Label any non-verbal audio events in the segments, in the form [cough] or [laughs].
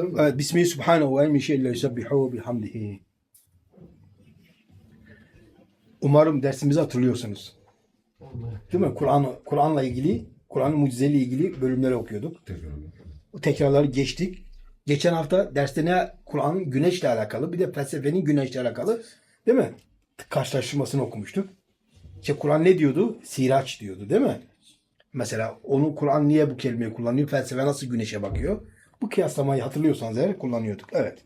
Hatırladın mı? Evet, Bismihi Subhanahu ve min şeyle yusabbihu bihamdihi. Umarım dersimizi hatırlıyorsunuz. Değil mi? Kur'an Kur'an'la ilgili, Kur'an'ın mucizeleriyle ilgili bölümleri okuyorduk. Bu tekrarları geçtik. Geçen hafta derste ne Kur'an'ın güneşle alakalı, bir de felsefenin güneşle alakalı, değil mi? Karşılaştırmasını okumuştuk. İşte Kur'an ne diyordu? Siraç diyordu, değil mi? Mesela onu Kur'an niye bu kelimeyi kullanıyor? Felsefe nasıl güneşe bakıyor? Bu kıyaslamayı hatırlıyorsanız eğer kullanıyorduk. Evet.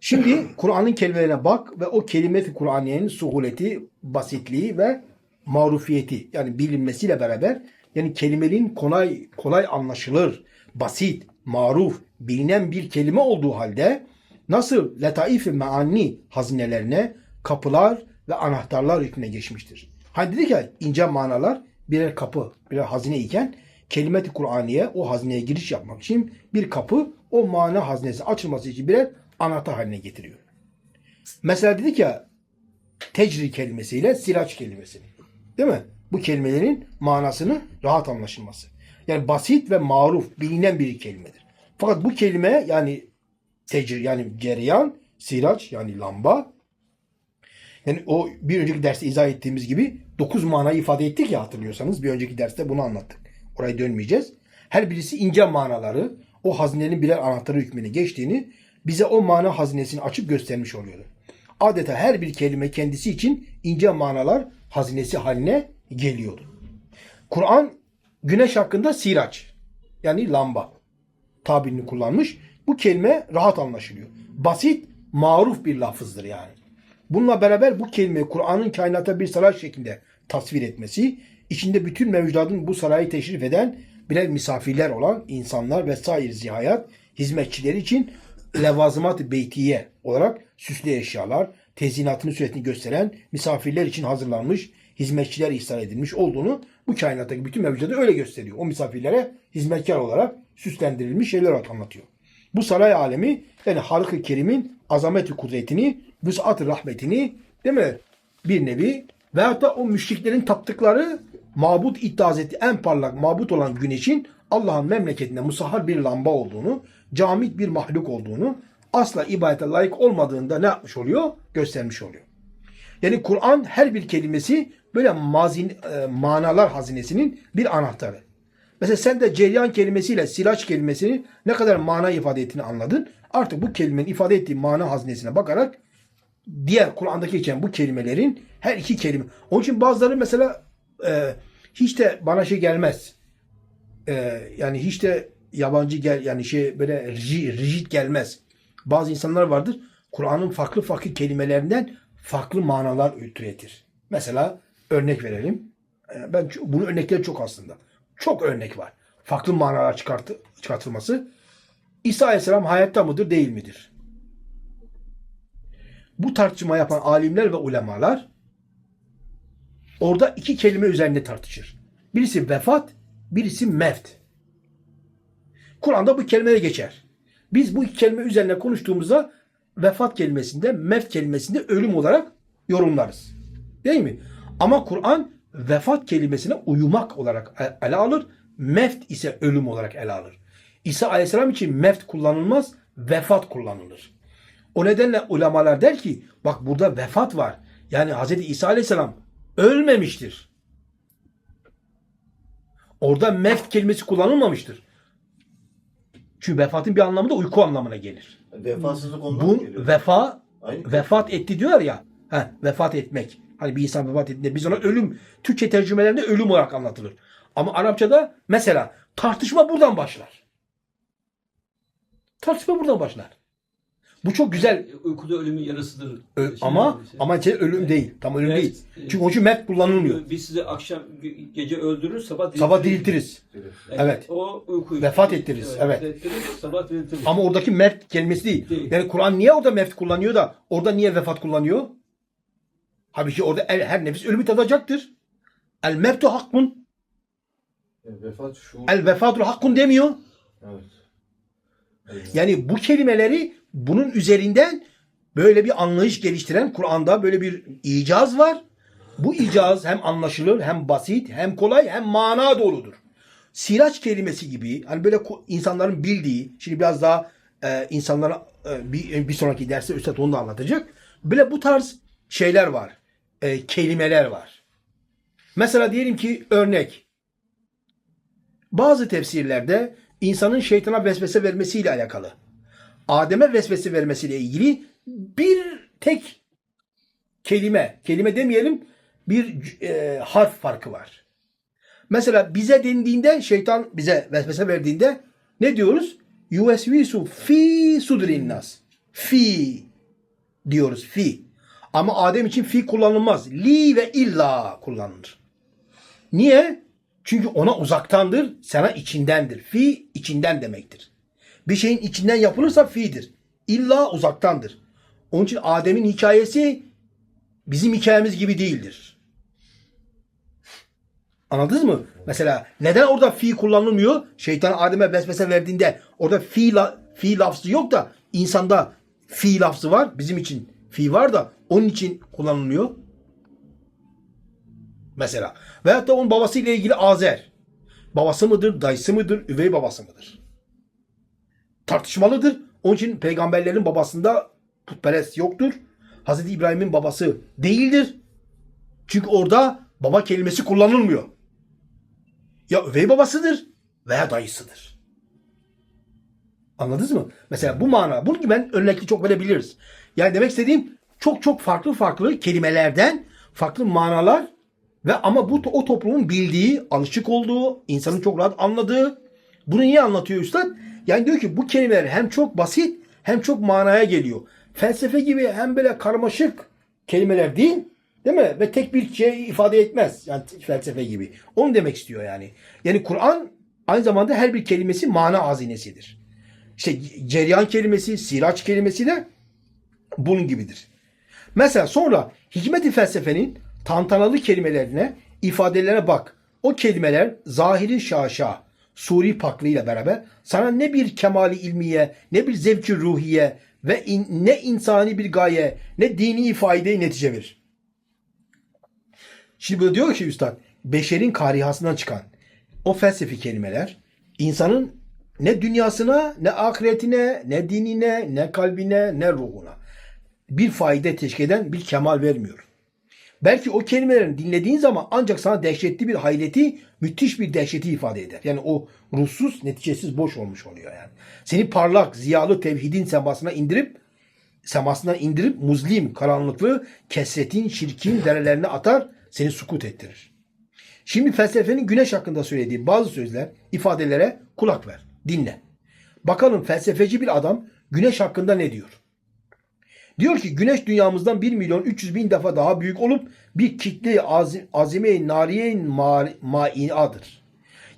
Şimdi [laughs] Kur'an'ın kelimelerine bak ve o kelime-i Kur'aniyenin suhuleti, basitliği ve marufiyeti yani bilinmesiyle beraber yani kelimenin kolay kolay anlaşılır, basit, maruf, bilinen bir kelime olduğu halde nasıl letaif-i meanni hazinelerine kapılar ve anahtarlar hükmüne geçmiştir. Hani dedik ya ince manalar birer kapı, birer hazine iken kelime-i Kur'aniye o hazineye giriş yapmak için bir kapı o mana hazinesi açılması için birer anahtar haline getiriyor. Mesela dedik ya tecri kelimesiyle siraç kelimesi. Değil mi? Bu kelimelerin manasını rahat anlaşılması. Yani basit ve maruf, bilinen bir kelimedir. Fakat bu kelime yani tecri yani cereyan, siraç yani lamba yani o bir önceki derste izah ettiğimiz gibi dokuz manayı ifade ettik ya hatırlıyorsanız. Bir önceki derste bunu anlattık. Oraya dönmeyeceğiz. Her birisi ince manaları, o hazinenin birer anahtarı hükmüne geçtiğini bize o mana hazinesini açıp göstermiş oluyordu. Adeta her bir kelime kendisi için ince manalar hazinesi haline geliyordu. Kur'an güneş hakkında siraç yani lamba tabirini kullanmış. Bu kelime rahat anlaşılıyor. Basit, maruf bir lafızdır yani. Bununla beraber bu kelimeyi Kur'an'ın kainata bir saray şeklinde tasvir etmesi, içinde bütün mevcudatın bu sarayı teşrif eden birer misafirler olan insanlar ve sair zihayat hizmetçileri için levazımat-ı beytiye olarak süslü eşyalar, tezinatını sürekli gösteren misafirler için hazırlanmış, hizmetçiler ihsan edilmiş olduğunu bu kainattaki bütün mevcudatı öyle gösteriyor. O misafirlere hizmetkar olarak süslendirilmiş şeyler olarak anlatıyor. Bu saray alemi yani Halık-ı Kerim'in azameti kudretini, vüsat rahmetini değil mi? Bir nevi veyahut da o müşriklerin taptıkları mabut iddia etti en parlak mabut olan güneşin Allah'ın memleketinde musahhar bir lamba olduğunu, camit bir mahluk olduğunu, asla ibadete layık olmadığında ne yapmış oluyor? Göstermiş oluyor. Yani Kur'an her bir kelimesi böyle mazin, e, manalar hazinesinin bir anahtarı. Mesela sen de ceryan kelimesiyle siraç kelimesinin ne kadar mana ifade ettiğini anladın. Artık bu kelimenin ifade ettiği mana hazinesine bakarak diğer Kur'an'daki geçen bu kelimelerin her iki kelime. Onun için bazıları mesela e, hiç de bana şey gelmez. E, yani hiç de yabancı gel yani şey böyle rigi- rigid gelmez. Bazı insanlar vardır. Kur'an'ın farklı farklı kelimelerinden farklı manalar türetir. Mesela örnek verelim. E, Ben bunun örnekleri çok aslında. Çok örnek var. Farklı manalar çıkartı, çıkartılması. İsa Aleyhisselam hayatta mıdır değil midir? Bu tartışma yapan alimler ve ulemalar orada iki kelime üzerinde tartışır. Birisi vefat, birisi mevt. Kur'an'da bu kelime geçer. Biz bu iki kelime üzerine konuştuğumuzda vefat kelimesinde, mevt kelimesinde ölüm olarak yorumlarız. Değil mi? Ama Kur'an vefat kelimesine uyumak olarak ele alır. Mevt ise ölüm olarak ele alır. İsa Aleyhisselam için mevt kullanılmaz, vefat kullanılır. O nedenle ulemalar der ki bak burada vefat var. Yani Hz. İsa Aleyhisselam ölmemiştir. Orada mevt kelimesi kullanılmamıştır. Çünkü vefatın bir anlamı da uyku anlamına gelir. Vefasızlık ondan mı Bu geliyor? vefa Aynı vefat etti diyor ya. He, vefat etmek. Hani bir insan vefat ettiğinde biz ona ölüm Türkçe tercümelerinde ölüm olarak anlatılır. Ama Arapçada mesela tartışma buradan başlar. Tartışma buradan başlar. Bu çok güzel Uykuda ölümün yarısıdır. Ö- Şimdi ama bir şey. ama şey ölüm değil. Tam ölüm Evet. değil. Çünkü onun için met kullanılmıyor. biz sizi akşam ge- gece öldürürüz sabah diriltiriz. Sabah diriltiriz. Yani Evet. O uykuyu. Vefat ettiririz, evet. ettiririz, sabah diriltiriz. Ama oradaki mert kelimesi değil. Değil. Yani Kur'an niye orada meft kullanıyor da orada niye vefat kullanıyor? Halbuki orada el, her nefis ölümü tadacaktır. El mevtu hakkun. Vefat şu. El vefatu hakkun demiyor. Evet. Yani bu kelimeleri bunun üzerinden böyle bir anlayış geliştiren Kur'an'da böyle bir icaz var. Bu icaz hem anlaşılır hem basit hem kolay hem mana doludur. Siraç kelimesi gibi hani böyle insanların bildiği şimdi biraz daha e, insanlara e, bir, bir sonraki derste Üstad onu da anlatacak. Böyle bu tarz şeyler var. E, kelimeler var. Mesela diyelim ki örnek. Bazı tefsirlerde insanın şeytana vesvese vermesiyle alakalı. Adem'e vesvese vermesiyle ilgili bir tek kelime, kelime demeyelim bir e, harf farkı var. Mesela bize dendiğinde şeytan bize vesvese verdiğinde ne diyoruz? Yuvesvisu fi sudrin. Fi diyoruz fi. Ama Adem için fi kullanılmaz. Li ve illa kullanılır. Niye? Çünkü ona uzaktandır, sana içindendir. Fi içinden demektir. Bir şeyin içinden yapılırsa fi'dir. İlla uzaktandır. Onun için Adem'in hikayesi bizim hikayemiz gibi değildir. Anladınız mı? Mesela neden orada fi kullanılmıyor? Şeytan Adem'e vesvese verdiğinde orada fi, la, fi lafzı yok da insanda fi lafzı var. Bizim için fi var da onun için kullanılmıyor. Mesela. Veyahut da onun babasıyla ilgili Azer. Babası mıdır, dayısı mıdır, üvey babası mıdır? Tartışmalıdır. Onun için peygamberlerin babasında putperest yoktur. Hazreti İbrahim'in babası değildir. Çünkü orada baba kelimesi kullanılmıyor. Ya üvey babasıdır veya dayısıdır. Anladınız mı? Mesela bu mana. Gibi ben örnekli çok verebiliriz. Yani demek istediğim çok çok farklı farklı kelimelerden farklı manalar ve ama bu o toplumun bildiği, alışık olduğu, insanın çok rahat anladığı. Bunu niye anlatıyor üstad? Yani diyor ki bu kelimeler hem çok basit hem çok manaya geliyor. Felsefe gibi hem böyle karmaşık kelimeler değil, değil mi? Ve tek bir şey ifade etmez. Yani felsefe gibi. Onu demek istiyor yani. Yani Kur'an aynı zamanda her bir kelimesi mana hazinesidir. İşte ceryan kelimesi, siraç kelimesi de bunun gibidir. Mesela sonra hikmet-i felsefenin tantanalı kelimelerine, ifadelerine bak. O kelimeler zahiri şaşa, suri paklığıyla beraber sana ne bir kemali ilmiye, ne bir zevki ruhiye ve in- ne insani bir gaye, ne dini ifadeyi netice verir. Şimdi burada diyor ki üstad, beşerin karihasından çıkan o felsefi kelimeler insanın ne dünyasına, ne ahiretine, ne dinine, ne kalbine, ne ruhuna bir fayda teşkil eden bir kemal vermiyor. Belki o kelimelerini dinlediğin zaman ancak sana dehşetli bir hayleti, müthiş bir dehşeti ifade eder. Yani o ruhsuz, neticesiz boş olmuş oluyor yani. Seni parlak, ziyalı tevhidin semasına indirip semasından indirip muzlim, karanlıklı, kesretin, şirkin derelerine atar, seni sukut ettirir. Şimdi felsefenin güneş hakkında söylediği bazı sözler, ifadelere kulak ver, dinle. Bakalım felsefeci bir adam güneş hakkında ne diyor? Diyor ki güneş dünyamızdan 1 milyon 300 bin defa daha büyük olup bir kitle azim, azime nariye maiadır.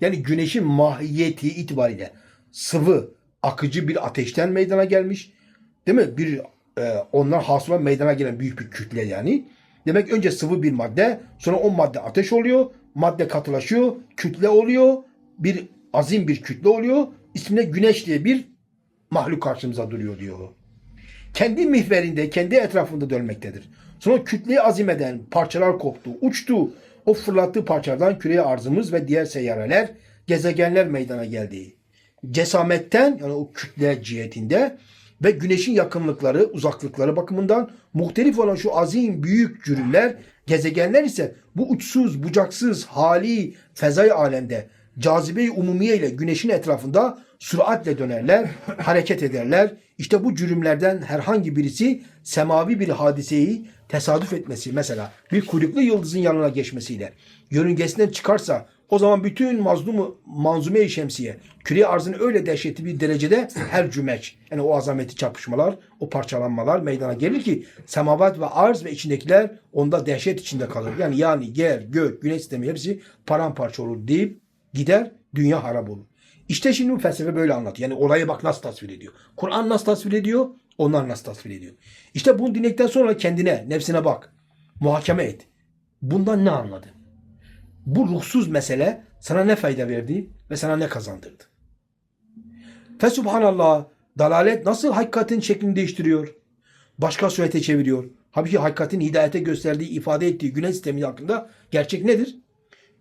Yani güneşin mahiyeti itibariyle sıvı, akıcı bir ateşten meydana gelmiş. Değil mi? Bir e, ondan hasıla meydana gelen büyük bir kütle yani. Demek önce sıvı bir madde, sonra o madde ateş oluyor, madde katılaşıyor, kütle oluyor, bir azim bir kütle oluyor. İsmine güneş diye bir mahluk karşımıza duruyor diyor kendi mihverinde, kendi etrafında dönmektedir. Sonra kütleyi azimeden parçalar koptu, uçtu. O fırlattığı parçalardan küreye arzımız ve diğer seyyareler, gezegenler meydana geldi. Cesametten yani o kütle cihetinde ve güneşin yakınlıkları, uzaklıkları bakımından muhtelif olan şu azim büyük cürümler, gezegenler ise bu uçsuz, bucaksız, hali, fezai alemde cazibe-i umumiye ile güneşin etrafında süratle dönerler, hareket ederler. İşte bu cürümlerden herhangi birisi semavi bir hadiseyi tesadüf etmesi mesela bir kuyruklu yıldızın yanına geçmesiyle yörüngesinden çıkarsa o zaman bütün mazlumu manzume-i şemsiye küre arzını öyle dehşetli bir derecede her cümeç yani o azameti çarpışmalar o parçalanmalar meydana gelir ki semavat ve arz ve içindekiler onda dehşet içinde kalır. Yani yani yer, gök, güneş sistemi hepsi paramparça olur deyip gider dünya harap olur. İşte şimdi bu felsefe böyle anlatıyor. Yani olayı bak nasıl tasvir ediyor. Kur'an nasıl tasvir ediyor? Onlar nasıl tasvir ediyor? İşte bunu dinledikten sonra kendine, nefsine bak. Muhakeme et. Bundan ne anladın? Bu ruhsuz mesele sana ne fayda verdi ve sana ne kazandırdı? Fesubhanallah dalalet nasıl hakikatin şeklini değiştiriyor? Başka surete çeviriyor. Halbuki hakikatin hidayete gösterdiği, ifade ettiği güneş sistemi hakkında gerçek nedir?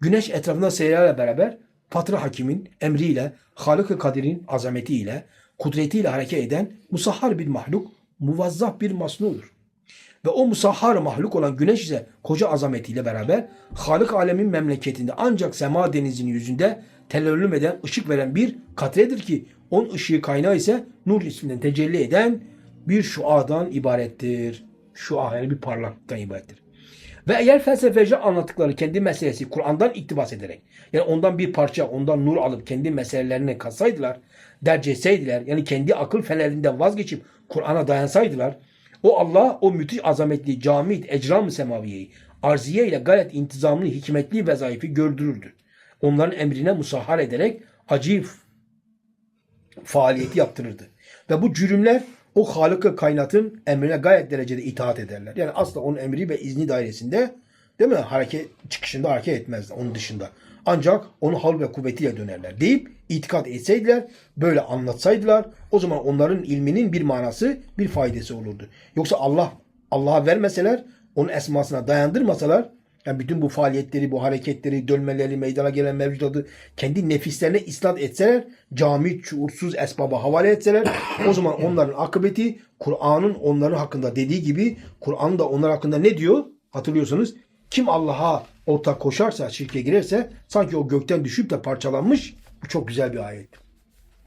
Güneş etrafında seyrederle beraber Fatır Hakim'in emriyle, Halık-ı Kadir'in azametiyle, kudretiyle hareket eden musahhar bir mahluk, muvazzaf bir masnudur. Ve o musahhar mahluk olan güneş ise koca azametiyle beraber Halık alemin memleketinde ancak sema denizinin yüzünde telellüm eden, ışık veren bir katredir ki onun ışığı kaynağı ise nur isminden tecelli eden bir şuadan ibarettir. Şua yani bir parlaklıktan ibarettir. Ve eğer felsefeci anlattıkları kendi meselesi Kur'an'dan iktibas ederek yani ondan bir parça ondan nur alıp kendi meselelerini katsaydılar, derc etseydiler yani kendi akıl fenerinden vazgeçip Kur'an'a dayansaydılar o Allah o müthiş azametli camit ecram-ı semaviyeyi arziye ile gayet intizamlı hikmetli vezaifi gördürürdü. Onların emrine musahhar ederek acayip faaliyeti yaptırırdı. Ve bu cürümler o Halık-ı kainatın emrine gayet derecede itaat ederler. Yani asla onun emri ve izni dairesinde değil mi? Hareket çıkışında hareket etmezler onun dışında. Ancak onun hal ve kuvvetiyle dönerler deyip itikat etseydiler, böyle anlatsaydılar o zaman onların ilminin bir manası, bir faydası olurdu. Yoksa Allah Allah'a vermeseler, onun esmasına dayandırmasalar yani bütün bu faaliyetleri, bu hareketleri, dönmeleri, meydana gelen mevcudatı kendi nefislerine isnat etseler, cami, şuursuz esbaba havale etseler, o zaman onların akıbeti Kur'an'ın onların hakkında dediği gibi Kur'an da onlar hakkında ne diyor? Hatırlıyorsunuz. Kim Allah'a ortak koşarsa, şirke girerse sanki o gökten düşüp de parçalanmış. Bu çok güzel bir ayet.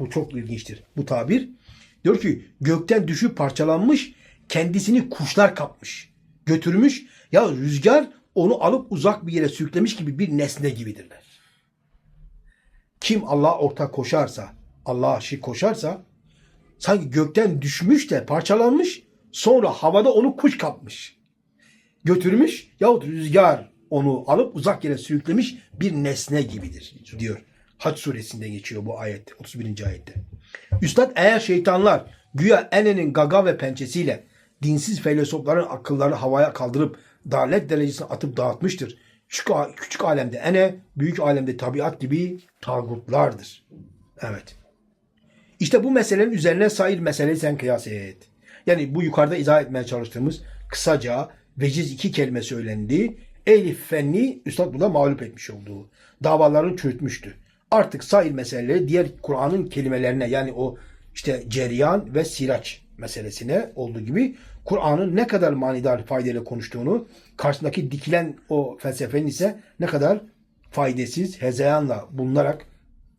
Bu çok ilginçtir. Bu tabir. Diyor ki gökten düşüp parçalanmış, kendisini kuşlar kapmış, götürmüş. Ya rüzgar onu alıp uzak bir yere sürüklemiş gibi bir nesne gibidirler. Kim Allah'a ortak koşarsa, Allah'a şirk koşarsa sanki gökten düşmüş de parçalanmış sonra havada onu kuş kapmış. Götürmüş yahut rüzgar onu alıp uzak yere sürüklemiş bir nesne gibidir diyor. Hac suresinde geçiyor bu ayet 31. ayette. Üstad eğer şeytanlar güya enenin gaga ve pençesiyle dinsiz filozofların akıllarını havaya kaldırıp dalet derecesine atıp dağıtmıştır. Küçük, küçük alemde ene, büyük alemde tabiat gibi tağutlardır. Evet. İşte bu meselenin üzerine sair meseleyi sen kıyas et. Yani bu yukarıda izah etmeye çalıştığımız kısaca veciz iki kelime söylendi. Elif fenni Üstad burada mağlup etmiş olduğu. Davalarını çürütmüştü. Artık sair meseleleri diğer Kur'an'ın kelimelerine yani o işte ceryan ve siraç meselesine olduğu gibi Kur'an'ın ne kadar manidar faydalı konuştuğunu, karşısındaki dikilen o felsefenin ise ne kadar faydasız, hezeyanla bulunarak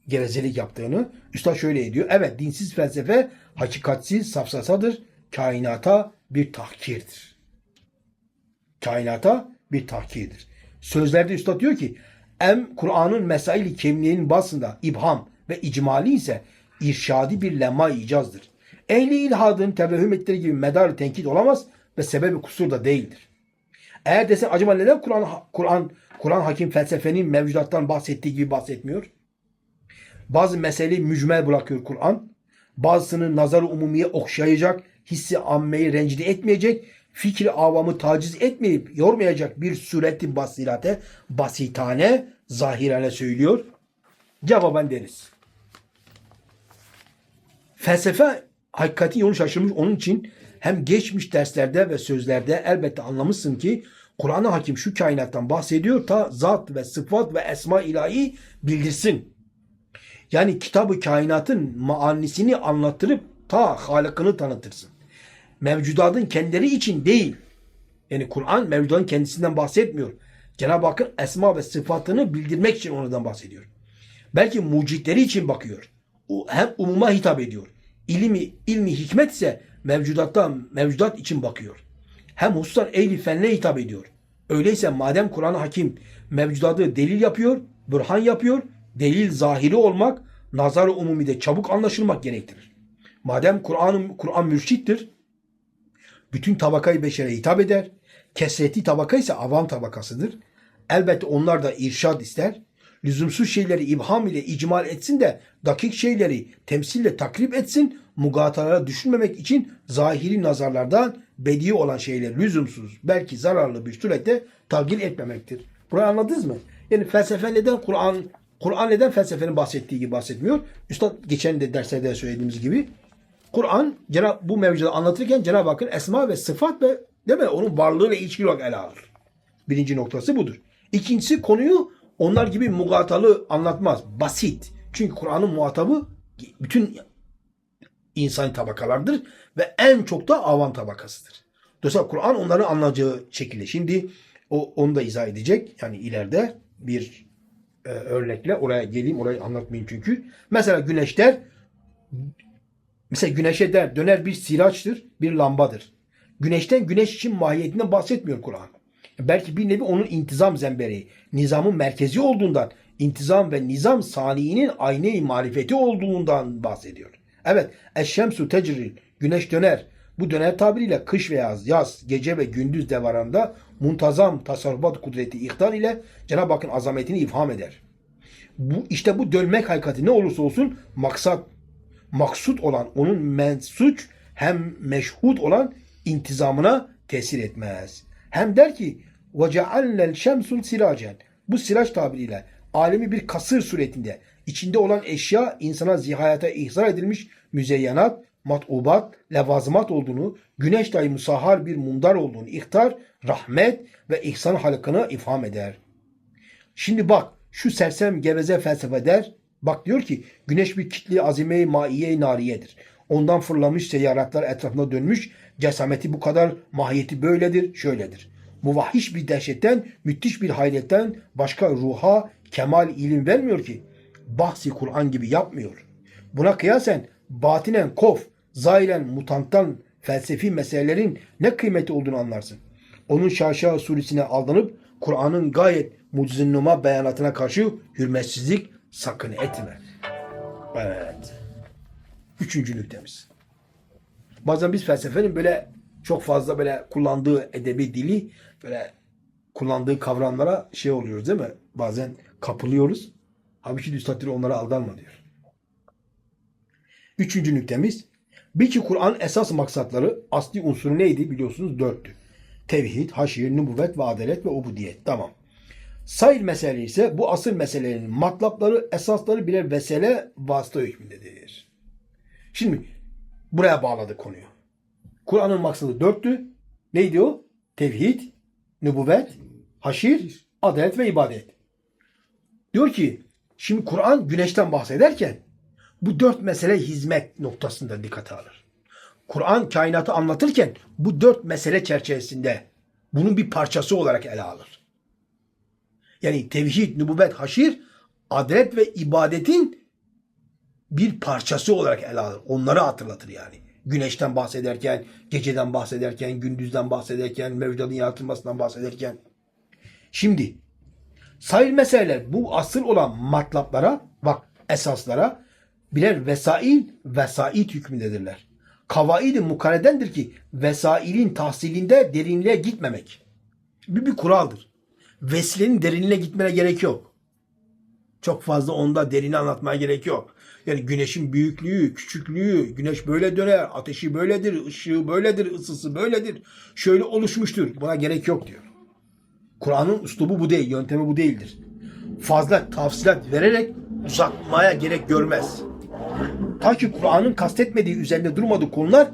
gevezelik yaptığını Üstad şöyle ediyor. Evet dinsiz felsefe hakikatsiz safsasadır. Kainata bir tahkirdir. Kainata bir tahkirdir. Sözlerde Üstad diyor ki em Kur'an'ın mesail-i kemliğinin basında ibham ve icmali ise irşadi bir lemma icazdır. Ehli ilhadın tevehüm ettiği gibi medar tenkit olamaz ve sebebi kusur da değildir. Eğer desen acaba neden Kur'an Kur'an Kur'an hakim felsefenin mevcudattan bahsettiği gibi bahsetmiyor? Bazı meseleyi mücmel bırakıyor Kur'an. Bazısını nazarı umumiye okşayacak, hissi ammeyi rencide etmeyecek, fikri avamı taciz etmeyip yormayacak bir sureti basirate, basitane, zahirane söylüyor. Cevaben deriz. Felsefe hakikatin yolu şaşırmış. Onun için hem geçmiş derslerde ve sözlerde elbette anlamışsın ki Kur'an-ı Hakim şu kainattan bahsediyor ta zat ve sıfat ve esma ilahi bildirsin. Yani kitabı kainatın maanisini anlattırıp ta halıkını tanıtırsın. Mevcudatın kendileri için değil. Yani Kur'an mevcudatın kendisinden bahsetmiyor. Cenab-ı Hakk'ın esma ve sıfatını bildirmek için onlardan bahsediyor. Belki mucitleri için bakıyor. Hem umuma hitap ediyor. İlmi, ilmi hikmet ise mevcudattan mevcudat için bakıyor. Hem hususlar ehli fenle hitap ediyor. Öyleyse madem Kur'an-ı Hakim mevcudatı delil yapıyor, bürhan yapıyor, delil zahiri olmak, nazar-ı umumide çabuk anlaşılmak gerektirir. Madem Kur'an Kur'an mürşittir, bütün tabakayı beşere hitap eder. Kesreti tabaka ise avam tabakasıdır. Elbette onlar da irşad ister. Lüzumsuz şeyleri ibham ile icmal etsin de dakik şeyleri temsille takrip etsin. Mugatalara düşünmemek için zahiri nazarlardan bedi olan şeyleri lüzumsuz belki zararlı bir surette tagil etmemektir. Burayı anladınız mı? Yani felsefe neden Kur'an Kur'an neden felsefenin bahsettiği gibi bahsetmiyor? Üstad geçen de derslerde söylediğimiz gibi Kur'an Cenab bu mevcudu anlatırken Cenab-ı Hakk'ın esma ve sıfat ve değil mi? Onun varlığıyla ilişkili olarak ele alır. Birinci noktası budur. İkincisi konuyu onlar gibi mugatalı anlatmaz. Basit. Çünkü Kur'an'ın muhatabı bütün insani tabakalardır ve en çok da avam tabakasıdır. Dolayısıyla Kur'an onların anlayacağı şekilde. Şimdi o onu da izah edecek. Yani ileride bir e, örnekle oraya geleyim. Orayı anlatmayayım çünkü. Mesela güneşler mesela güneşe der döner bir siraçtır, bir lambadır. Güneşten güneş için mahiyetinden bahsetmiyor Kur'an. Belki bir nevi onun intizam zembereği, nizamın merkezi olduğundan, intizam ve nizam saniinin ayne-i marifeti olduğundan bahsediyor. Evet, eşşemsu tecril, güneş döner. Bu döner tabiriyle kış ve yaz, yaz, gece ve gündüz devarında muntazam tasarrufat kudreti ihtar ile Cenab-ı Hakk'ın azametini ifham eder. Bu, işte bu dönmek hakikati ne olursa olsun maksat, maksut olan onun mensuç hem meşhud olan intizamına tesir etmez. Hem der ki وَجَعَلْنَا الشَّمْسُ siracen Bu siraç tabiriyle alemi bir kasır suretinde içinde olan eşya insana zihayata ihzar edilmiş müzeyyenat, matubat, levazımat olduğunu, güneş dahi musahhar bir mundar olduğunu ihtar, rahmet ve ihsan halkına ifham eder. Şimdi bak şu sersem geveze felsefe der. Bak diyor ki güneş bir kitli azime-i maiye nariyedir. Ondan fırlamış seyyaratlar etrafına dönmüş. Cesameti bu kadar, mahiyeti böyledir, şöyledir. Muvahhiş bir dehşetten, müthiş bir hayretten başka ruha kemal ilim vermiyor ki. Bahsi Kur'an gibi yapmıyor. Buna kıyasen batinen kof, zahiren mutanttan felsefi meselelerin ne kıymeti olduğunu anlarsın. Onun şaşa suresine aldanıp Kur'an'ın gayet mucizinnuma beyanatına karşı hürmetsizlik sakın etme. Evet. Üçüncü nüktemiz. Bazen biz felsefenin böyle çok fazla böyle kullandığı edebi dili böyle kullandığı kavramlara şey oluyoruz değil mi? Bazen kapılıyoruz. Halbuki Üstad onlara aldanma diyor. Üçüncü nüktemiz. Bir ki Kur'an esas maksatları asli unsuru neydi biliyorsunuz dörttü. Tevhid, haşir, nübüvvet ve adalet ve ubudiyet. Tamam. Sayır mesele ise bu asıl meselelerin matlapları, esasları birer vesile vasıta hükmündedir. Şimdi buraya bağladı konuyu. Kur'an'ın maksadı dörttü. Neydi o? Tevhid, nübüvvet, haşir, adalet ve ibadet. Diyor ki şimdi Kur'an güneşten bahsederken bu dört mesele hizmet noktasında dikkate alır. Kur'an kainatı anlatırken bu dört mesele çerçevesinde bunun bir parçası olarak ele alır. Yani tevhid, nübüvvet, haşir, adalet ve ibadetin bir parçası olarak ele alır. Onları hatırlatır yani. Güneşten bahsederken, geceden bahsederken, gündüzden bahsederken, mevcudun yaratılmasından bahsederken. Şimdi sayıl meseleler bu asıl olan matlaplara, bak esaslara birer vesail, vesait hükmündedirler. Kavaid-i mukaredendir ki vesailin tahsilinde derinliğe gitmemek. Bir, bir kuraldır. Vesilenin derinliğe gitmene gerek yok. Çok fazla onda derini anlatmaya gerek yok. Yani güneşin büyüklüğü, küçüklüğü, güneş böyle döner, ateşi böyledir, ışığı böyledir, ısısı böyledir. Şöyle oluşmuştur. Buna gerek yok diyor. Kur'an'ın üslubu bu değil, yöntemi bu değildir. Fazla tavsilat vererek uzatmaya gerek görmez. Ta ki Kur'an'ın kastetmediği üzerinde durmadığı konular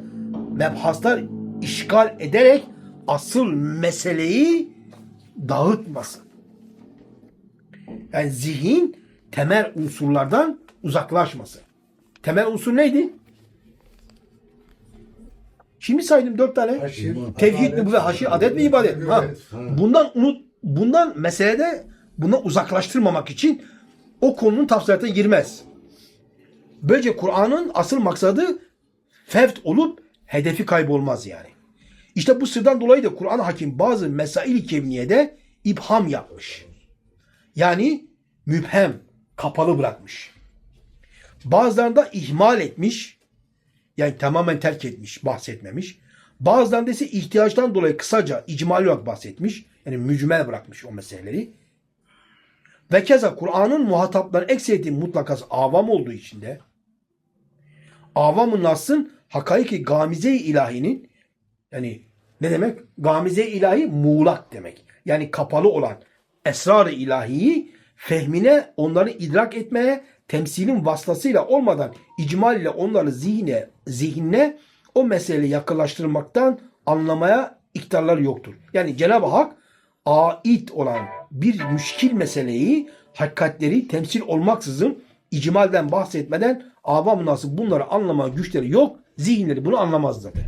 mebhaslar işgal ederek asıl meseleyi dağıtmasın. Yani zihin temel unsurlardan uzaklaşmasın. Temel unsur neydi? Şimdi saydım dört tane. Haşir, Tevhid adalet, ve haşir, adet ve ibadet. Ha. Bundan unut, bundan meselede bunu uzaklaştırmamak için o konunun tafsilatına girmez. Böylece Kur'an'ın asıl maksadı fevt olup hedefi kaybolmaz yani. İşte bu sırdan dolayı da Kur'an hakim bazı mesail-i kevniyede ibham yapmış. Yani müphem, kapalı bırakmış. Bazılarında ihmal etmiş. Yani tamamen terk etmiş, bahsetmemiş. Bazılarında ise ihtiyaçtan dolayı kısaca icmal olarak bahsetmiş. Yani mücmel bırakmış o meseleleri. Ve keza Kur'an'ın muhatapların ekseriyeti mutlakası avam olduğu için de avam-ı nasın hakaiki gamize-i ilahinin yani ne demek? Gamize-i ilahi muğlak demek. Yani kapalı olan esrar-ı ilahiyi fehmine, onları idrak etmeye, temsilin vasıtasıyla olmadan icmal ile onları zihne, zihinne o meseleyi yakınlaştırmaktan anlamaya iktidarları yoktur. Yani Cenab-ı Hak ait olan bir müşkil meseleyi, hakikatleri temsil olmaksızın icmalden bahsetmeden avam nasıl bunları anlama güçleri yok. Zihinleri bunu anlamaz zaten.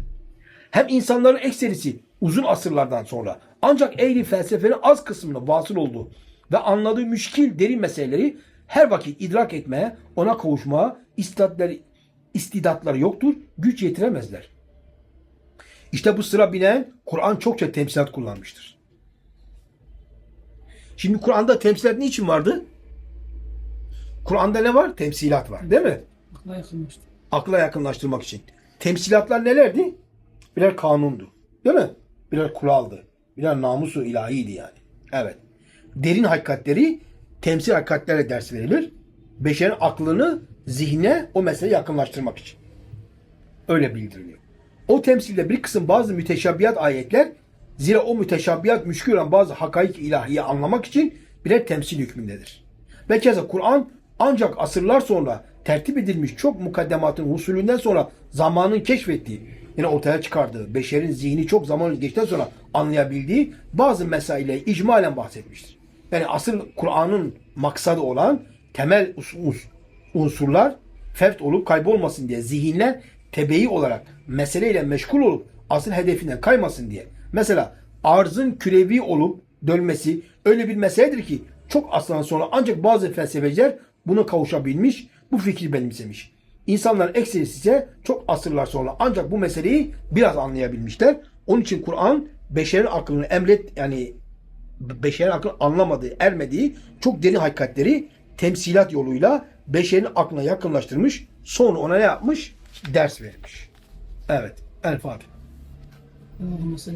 Hem insanların ekserisi uzun asırlardan sonra ancak ehli felsefenin az kısmına vasıl olduğu ve anladığı müşkil derin meseleleri her vakit idrak etmeye, ona kavuşmaya istidatları, istidatları yoktur, güç yetiremezler. İşte bu sıra binen Kur'an çokça temsilat kullanmıştır. Şimdi Kur'an'da temsilat niçin vardı? Kur'an'da ne var? Temsilat var. Değil mi? Akla yakınmıştı. Akla yakınlaştırmak için. Temsilatlar nelerdi? Birer kanundu. Değil mi? Birer kuraldı. Birer namusu ilahiydi yani. Evet. Derin hakikatleri temsil hakikatlerle ders verilir. Beşerin aklını zihne o meseleyi yakınlaştırmak için. Öyle bildiriliyor. O temsilde bir kısım bazı müteşabbiyat ayetler zira o müteşabbiyat müşkül olan bazı hakaik ilahiyi anlamak için birer temsil hükmündedir. Ve keza Kur'an ancak asırlar sonra tertip edilmiş çok mukaddematın husulünden sonra zamanın keşfettiği, yine ortaya çıkardığı, beşerin zihni çok zaman geçtikten sonra anlayabildiği bazı mesaile icmalen bahsetmiştir. Yani asıl Kur'an'ın maksadı olan temel unsurlar fert olup kaybolmasın diye zihinler tebeyi olarak meseleyle meşgul olup asıl hedefinden kaymasın diye. Mesela arzın kürevi olup dönmesi öyle bir meseledir ki çok aslan sonra ancak bazı felsefeciler buna kavuşabilmiş, bu fikri benimsemiş. İnsanların ekserisi ise çok asırlar sonra ancak bu meseleyi biraz anlayabilmişler. Onun için Kur'an beşerin aklını emret yani beşerin aklının anlamadığı, ermediği çok derin hakikatleri temsilat yoluyla beşerin aklına yakınlaştırmış. Sonra ona ne yapmış? Ders vermiş. Evet. El Fatiha. Allah'ım sen.